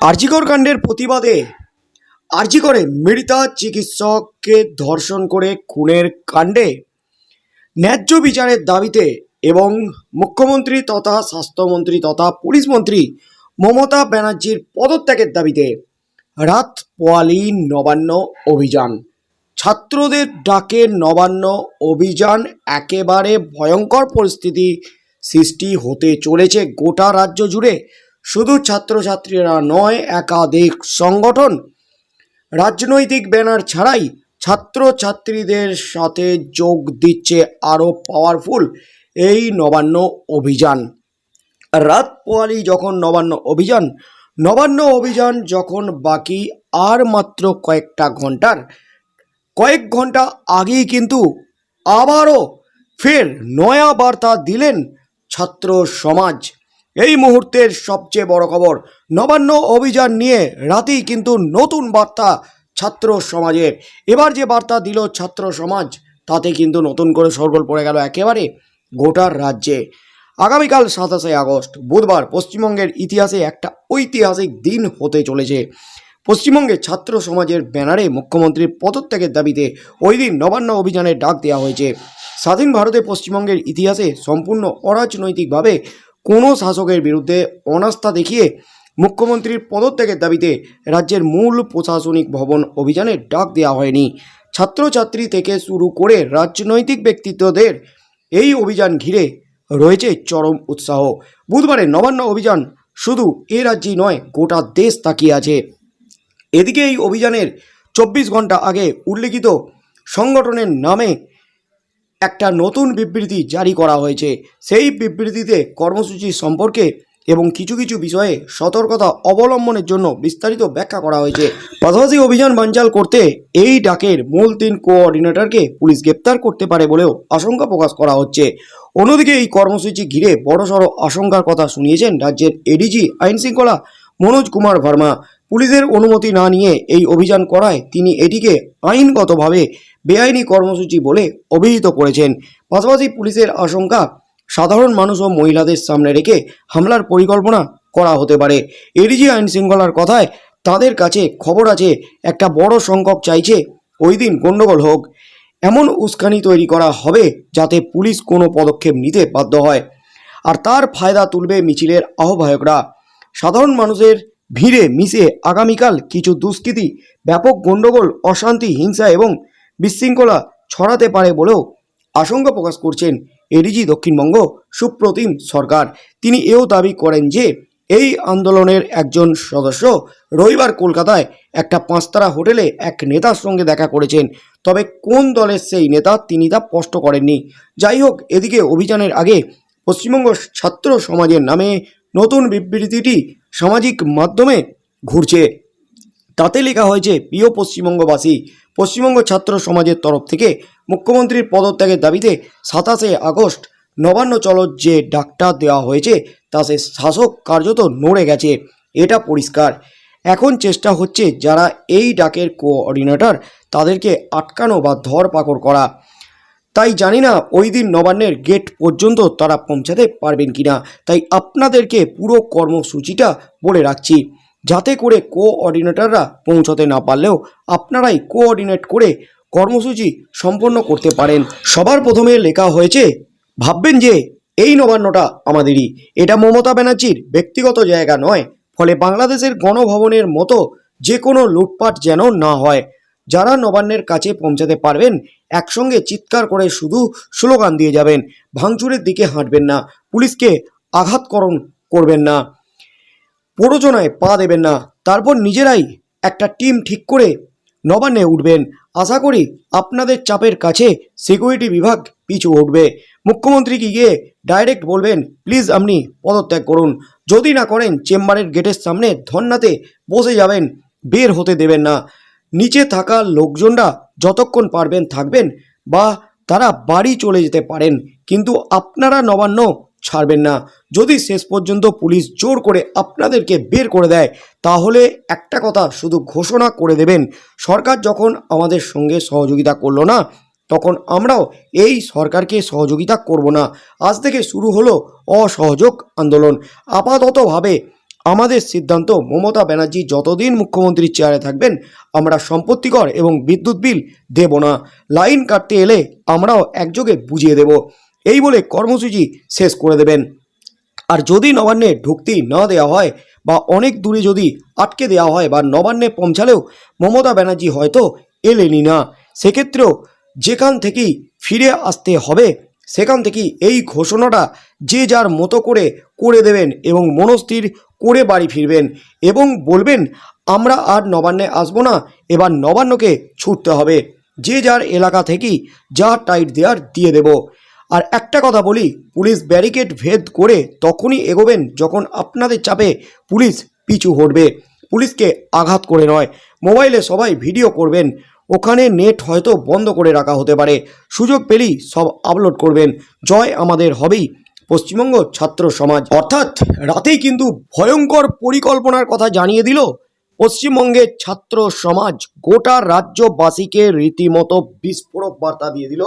আরজিকর কাণ্ডের প্রতিবাদে আরজিকরে মৃতা চিকিৎসককে ধর্ষণ করে খুনের কাণ্ডে ন্যায্য বিচারের দাবিতে এবং মুখ্যমন্ত্রী তথা স্বাস্থ্যমন্ত্রী তথা পুলিশ মন্ত্রী মমতা ব্যানার্জির পদত্যাগের দাবিতে রাত পোয়ালি নবান্ন অভিযান। ছাত্রদের ডাকে নবান্ন অভিযান একেবারে ভয়ঙ্কর পরিস্থিতি সৃষ্টি হতে চলেছে গোটা রাজ্য জুড়ে। শুধু ছাত্রছাত্রীরা নয়, একাধিক সংগঠন, রাজনৈতিক ব্যানার ছাড়াই ছাত্রছাত্রীদের সাথে যোগ দিচ্ছে আরও পাওয়ারফুল এই নবান্ন অভিযান। রাত পোয়ালি যখন নবান্ন অভিযান নবান্ন অভিযান যখন বাকি আর মাত্র কয়েকটা ঘণ্টার, কয়েক ঘণ্টা আগেই কিন্তু আবারও ফের নয়া বার্তা দিলেন ছাত্র সমাজ। এই মুহূর্তের সবচেয়ে বড় খবর, নবান্ন অভিযান নিয়ে রাতেই কিন্তু নতুন বার্তা ছাত্র সমাজের এবার যে বার্তা দিল ছাত্র সমাজ, তাতে কিন্তু নতুন করে সরগোল পড়ে গেল একেবারে গোটার রাজ্যে। আগামীকাল সাতাশে আগস্ট, বুধবার পশ্চিমবঙ্গের ইতিহাসে একটা ঐতিহাসিক দিন হতে চলেছে। পশ্চিমবঙ্গে ছাত্র সমাজের ব্যানারে মুখ্যমন্ত্রীর পদত্যাগের দাবিতে ওই দিন নবান্ন অভিযানের ডাক দেওয়া হয়েছে। স্বাধীন ভারতে পশ্চিমবঙ্গের ইতিহাসে সম্পূর্ণ অরাজনৈতিকভাবে কোনো শাসকের বিরুদ্ধে অনাস্থা দেখিয়ে মুখ্যমন্ত্রীর পদত্যাগের দাবিতে রাজ্যের মূল প্রশাসনিক ভবন অভিযানে ডাক দেওয়া হয়নি। ছাত্রছাত্রী থেকে শুরু করে রাজনৈতিক ব্যক্তিত্বদের এই অভিযান ঘিরে রয়েছে চরম উৎসাহ। বুধবারে নবান্ন অভিযান শুধু এ রাজ্যেই নয়, গোটা দেশ তাকিয়ে আছে। এদিকে এই অভিযানের চব্বিশ ঘণ্টা আগে উল্লেখিত সংগঠনের নামে একটা নতুন বিবৃতি জারি করা হয়েছে। সেই বিবৃতিতে কর্মসূচি সম্পর্কে এবং কিছু কিছু বিষয়ে সতর্কতা অবলম্বনের জন্য বিস্তারিত ব্যাখ্যা করা হয়েছে। পাশাপাশি অভিযান বানচাল করতে এই ডাকের মূল তিন কোঅর্ডিনেটরকে পুলিশ গ্রেপ্তার করতে পারে বলেও আশঙ্কা প্রকাশ করা হচ্ছে। অন্যদিকে এই কর্মসূচি ঘিরে বড়সড় আশঙ্কার কথা শুনিয়েছেন রাজ্যের এডিজি, আইনশৃঙ্খলা, মনোজ কুমার ভার্মা। পুলিশের অনুমতি না নিয়ে এই অভিযান করায় তিনি এটিকে আইনগতভাবে বেআইনি কর্মসূচি বলে অভিহিত করেছেন। পাশাপাশি পুলিশের আশঙ্কা, সাধারণ মানুষ ও মহিলাদের সামনে রেখে হামলার পরিকল্পনা করা হতে পারে। এডিজি আইন শৃঙ্খলার কথায় তাদের কাছে খবর আছে, একটা বড় সংখ্যক চাইছে ওই দিন গণ্ডগোল হোক। এমন উস্কানি তৈরি করা হবে যাতে পুলিশ কোনো পদক্ষেপ নিতে বাধ্য হয়। আর তার ফায়দা তুলবে মিছিলের আহ্বায়করা। সাধারণ মানুষের ভিড়ে মিশে আগামীকাল কিছু দুষ্কৃতি, ব্যাপক গণ্ডগোল অশান্তি, হিংসা এবং বিশৃঙ্খলা ছড়াতে পারে বলেও আশঙ্কা প্রকাশ করছেন এডিজি দক্ষিণবঙ্গ সুপ্রতিম সরকার। তিনি এও দাবি করেন যে, এই আন্দোলনের একজন সদস্য রবিবার কলকাতায় একটা পাঁচতারা হোটেলে এক নেতার সঙ্গে দেখা করেছেন। তবে কোন দলের সেই নেতা তিনি তা স্পষ্ট করেননি। যাই হোক, এদিকে অভিযানের আগে পশ্চিমবঙ্গ ছাত্র সমাজের নামে নতুন বিবৃতিটি সামাজিক মাধ্যমে ঘুরছে। তাতে লেখা হয়েছে প্রিয় পশ্চিমবঙ্গবাসী, পশ্চিমবঙ্গ ছাত্র সমাজের তরফ থেকে মুখ্যমন্ত্রীর পদত্যাগের দাবিতে সাতাশে আগস্ট নবান্ন চলর যে ডাকটা দেওয়া হয়েছে, তা সে শাসক কার্যত নড়ে গেছে। এটা পরিষ্কার। এখন চেষ্টা হচ্ছে যারা এই ডাকের কোঅর্ডিনেটর তাদেরকে আটকানো বা ধরপাকড় করা। তাই জানি না ওই দিন নবান্নের গেট পর্যন্ত তারা পৌঁছাতে পারবেন কিনা। তাই আপনাদেরকে পুরো কর্মসূচিটা বলে রাখছি। যাতে করে কোঅর্ডিনেটররা পৌঁছতে না পারলেও আপনারাই কোঅর্ডিনেট করে কর্মসূচি সম্পন্ন করতে পারেন। সবার প্রথমে লেখা হয়েছে, ভাববেন যে এই নবান্নটা আমাদেরই। এটা মমতা ব্যানার্জির ব্যক্তিগত জায়গা নয়, ফলে বাংলাদেশের গণভবনের মতো যে কোনো লুটপাট যেন না হয়। যারা নবান্নের কাছে পৌঁছাতে পারবেন, একসঙ্গে চিৎকার করে শুধু স্লোগান দিয়ে যাবেন। ভাঙচুরের দিকে হাঁটবেন না, পুলিশকে আঘাতকরণ করবেন না। প্ররোচনায় পা দেবেন না। তারপর নিজেরাই একটা টিম ঠিক করে নবান্নে উঠবেন। আশা করি আপনাদের চাপের কাছে সিকিউরিটি বিভাগ পিছু উঠবে মুখ্যমন্ত্রীকে গিয়ে ডাইরেক্ট বলবেন প্লিজ আপনি পদত্যাগ করুন। যদি না করেন, চেম্বারের গেটের সামনে ধর্নাতে বসে যাবেন। বের হতে দেবেন না। নিচে থাকা লোকজনরা যতক্ষণ পারবেন থাকবেন বা তারা বাড়ি চলে যেতে পারেন। কিন্তু আপনারা নবান্ন ছাড়বেন না। যদি শেষ পর্যন্ত পুলিশ জোর করে আপনাদেরকে বের করে দেয়, তাহলে একটা কথা শুধু ঘোষণা করে দেবেন, সরকার যখন আমাদের সঙ্গে সহযোগিতা করল না, তখন আমরাও এই সরকারকে সহযোগিতা করব না। আজ থেকে শুরু হলো অসহযোগ আন্দোলন। আপাততভাবে আমাদের সিদ্ধান্ত, মমতা ব্যানার্জি যতদিন মুখ্যমন্ত্রীর চেয়ারে থাকবেন, আমরা সম্পত্তিকর এবং বিদ্যুৎ বিল দেব না। লাইন কাটতে এলে আমরাও একযোগে বুঝিয়ে দেব। এই বলে কর্মসূচি শেষ করে দেবেন। আর যদি নবান্নে ঢুকতেই না দেওয়া হয় বা অনেক দূরে যদি আটকে দেওয়া হয় বা নবান্নে পৌঁছালেও মমতা ব্যানার্জি হয়তো এলেনি না। সেক্ষেত্রেও যেখান থেকেই ফিরে আসতে হবে, সেখান থেকেই এই ঘোষণাটা যে যার মতো করে করে দেবেন এবং মনস্থির করে বাড়ি ফিরবেন এবং বলবেন, আমরা আর নবান্নে আসব না, এবার নবান্নকে ছুটতে হবে। যে যার এলাকা থেকেই যা টাইট দেওয়ার দিয়ে দেব। আর একটা কথা বলি, পুলিশ ব্যারিকেড ভেদ করে তখনই এগোবেন যখন আপনাদের চাপে পুলিশ পিছু হটবে। পুলিশকে আঘাত করে নয়, মোবাইলে সবাই ভিডিও করবেন। ওখানে নেট হয়তো বন্ধ করে রাখা হতে পারে। সুযোগ পেলেই সব আপলোড করবেন। জয় আমাদের হবেই, পশ্চিমবঙ্গ ছাত্র সমাজ। অর্থাৎ রাতেই কিন্তু ভয়ঙ্কর পরিকল্পনার কথা জানিয়ে দিল পশ্চিমবঙ্গের ছাত্র সমাজ। গোটা রাজ্যবাসীকে রীতিমতো বিস্ফোরক বার্তা দিয়ে দিল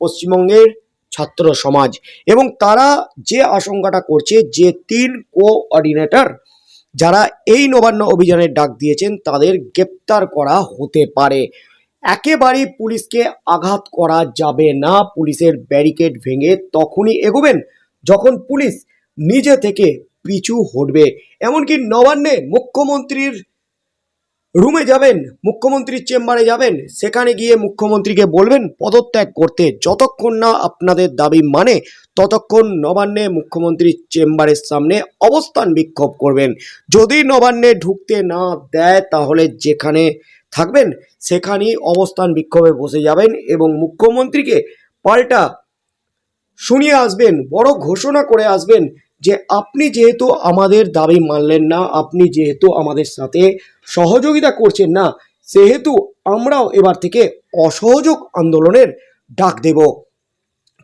পশ্চিমবঙ্গের ছাত্র সমাজ। এবং তারা যে আশঙ্কাটা করছে যে তিন কোঅর্ডিনেটর যারা এই নবান্ন অভিযানের ডাক দিয়েছেন, তাদের গ্রেপ্তার করা হতে পারে। একেবারেই পুলিশকে আঘাত করা যাবে না। পুলিশের ব্যারিকেড ভেঙে তখনই এগোবেন যখন পুলিশ নিজে থেকে পিছু হটবে। এমনকি নবান্নে মুখ্যমন্ত্রীর রুমে যাবেন, মুখ্যমন্ত্রীর চেম্বারে যাবেন, সেখানে গিয়ে মুখ্যমন্ত্রীকে বলবেন, পদত্যাগ করতে যতক্ষণ না আপনাদের দাবি মানে ততক্ষণ নবান্নে মুখ্যমন্ত্রীর চেম্বারের সামনে অবস্থান বিক্ষোভ করবেন। যদি নবান্নে ঢুকতে না দেয়, তাহলে যেখানে থাকবেন, সেখানেই অবস্থান বিক্ষোভে বসে যাবেন এবং মুখ্যমন্ত্রীকে পাল্টা শুনিয়ে আসবেন, বড় ঘোষণা করে আসবেন যে আপনি যেহেতু আমাদের দাবি মানলেন না, আপনি যেহেতু আমাদের সাথে সহযোগিতা করছেন না, সেহেতু আমরাও এবার থেকে অসহযোগ আন্দোলনের ডাক দেব।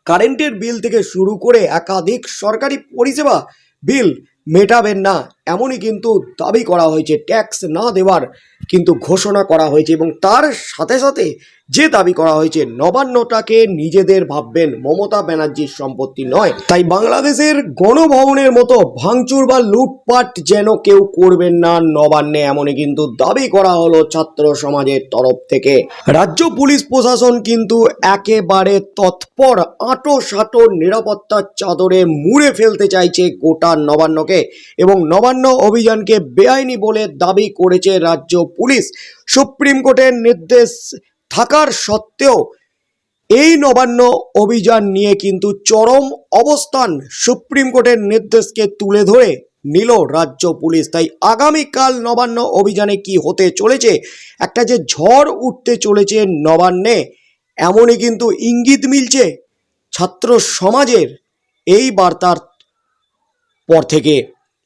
কারেন্টের বিল থেকে শুরু করে একাধিক সরকারি পরিষেবা বিল মেটাবেন না। এমনই কিন্তু দাবি করা হয়েছে ট্যাক্স না দেওয়ার কিন্তু ঘোষণা করা হয়েছে এবং তার সাথে সাথে যে দাবি করা হয়েছে, নবান্নটাকে নিজেদের ভাববেন, মমতা ব্যানার্জির সম্পত্তি নয়। তাই বাংলাদেশের গণভবনের মতো ভাঙচুর বা লুটপাট যেন কেউ করবেন না নবান্নে, এমনই কিন্তু দাবি করা হলো ছাত্র সমাজের তরফ থেকে। রাজ্য পুলিশ প্রশাসন কিন্তু একেবারে তৎপর আটো সাটো নিরাপত্তার চাদরে মুড়ে ফেলতে চাইছে গোটা নবান্নকে এবং নবান্ন অভিযানকে বেআইনি বলে দাবি করেছে রাজ্য পুলিশ। সুপ্রিম কোর্টের নির্দেশ থাকার সত্ত্বেও এই নবান্ন অভিযান নিয়ে কিন্তু চরম অবস্থান সুপ্রিম কোর্টের নির্দেশকে তুলে ধরে নিল রাজ্য পুলিশ। তাই আগামীকাল নবান্ন অভিযানে কি হতে চলেছে, একটা যে ঝড় উঠতে চলেছে নবান্নে, এমনই কিন্তু ইঙ্গিত মিলছে ছাত্র সমাজের এই বার্তার পর থেকে।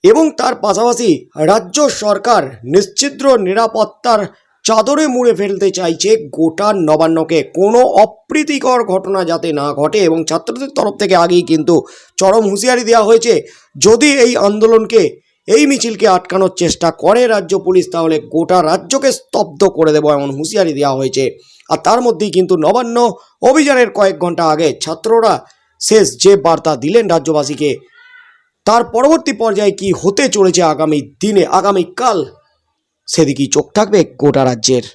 এবং তার পাশাপাশি রাজ্য সরকার নিশ্চিদ্র নিরাপত্তার চাদরে মুড়ে ফেলতে চাইছে গোটা নবান্নকে। কোনো অপ্রীতিকর ঘটনা যাতে না ঘটে এবং ছাত্রদের তরফ থেকে আগেই কিন্তু চরম হুঁশিয়ারি দেওয়া হয়েছে। যদি এই আন্দোলনকে, এই মিছিলকে আটকানোর চেষ্টা করে রাজ্য পুলিশ, তাহলে গোটা রাজ্যকে স্তব্ধ করে দেবো এমন হুঁশিয়ারি দেওয়া হয়েছে। আর তার মধ্যেই কিন্তু নবান্ন অভিযানের কয়েক ঘণ্টা আগে ছাত্ররা শেষ যে বার্তা দিলেন রাজ্যবাসীকে তার পরবর্তী পর্যায়ে কি হতে চলেছে আগামী দিনে আগামীকাল? সেদিকেই চোখ থাকবে গোটা রাজ্যের।